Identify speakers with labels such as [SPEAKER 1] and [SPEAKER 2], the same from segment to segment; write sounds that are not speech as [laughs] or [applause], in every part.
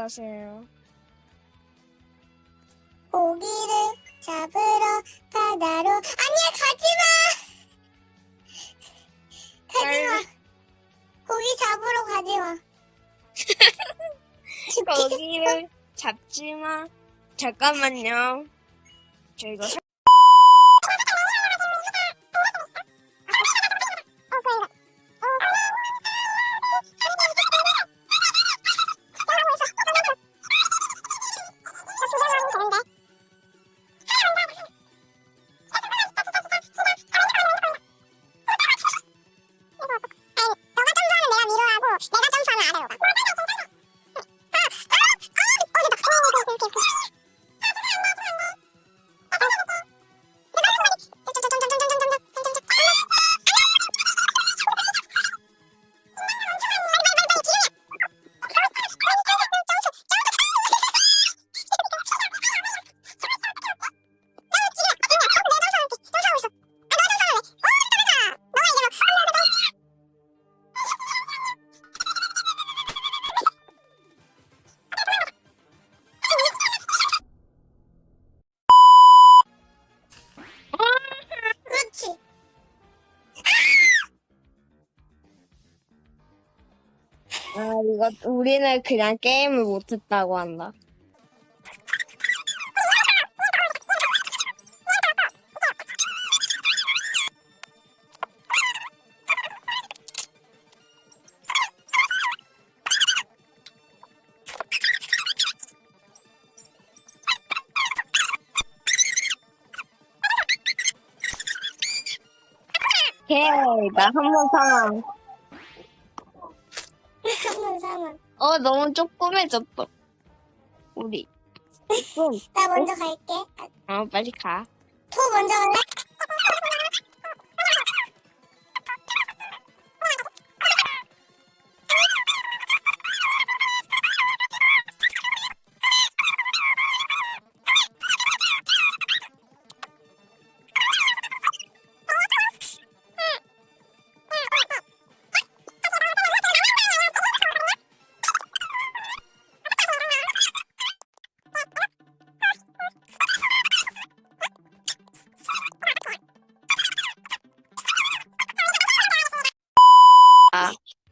[SPEAKER 1] 가세요.
[SPEAKER 2] 고기를 잡으러 바다로 아니야 가지마 가지마 고기 잡으러 가지마 [laughs]
[SPEAKER 1] 거기를 잡지 마. 잠깐만요. 저 이거
[SPEAKER 2] 아
[SPEAKER 1] 이거 우리는 그냥 게임을 못했다고 한다. 오케이, 나 한번 상황.
[SPEAKER 2] 상황.
[SPEAKER 1] 어, 너무 조그매졌어. 우리. 좀, [laughs]
[SPEAKER 2] 나 먼저 갈게. 아,
[SPEAKER 1] 어, 빨리 가.
[SPEAKER 2] 토 먼저 갈래?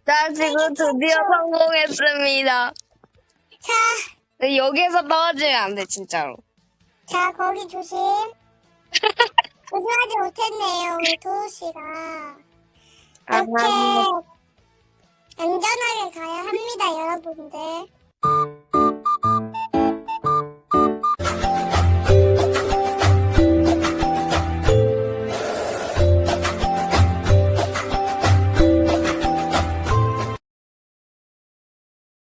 [SPEAKER 1] 자, 지금 드디어 성공했습니다.
[SPEAKER 2] 자,
[SPEAKER 1] 근데 여기에서 떨어지면 안 돼, 진짜로.
[SPEAKER 2] 자 거기 조심. [laughs] 조심하지 못했네요 우리 도우 씨가.
[SPEAKER 1] 아,
[SPEAKER 2] 이렇게 안전하게 가야 합니다 여러분들.